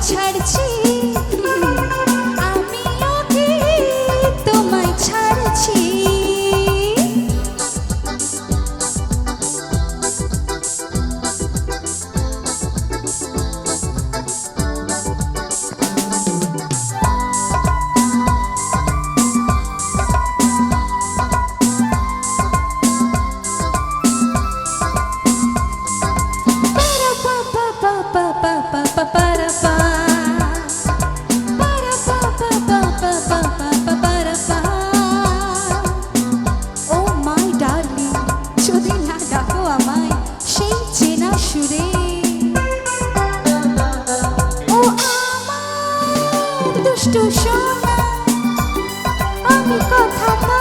拆。সুরে ও আমার দুষ্টু সোনা আমি কথা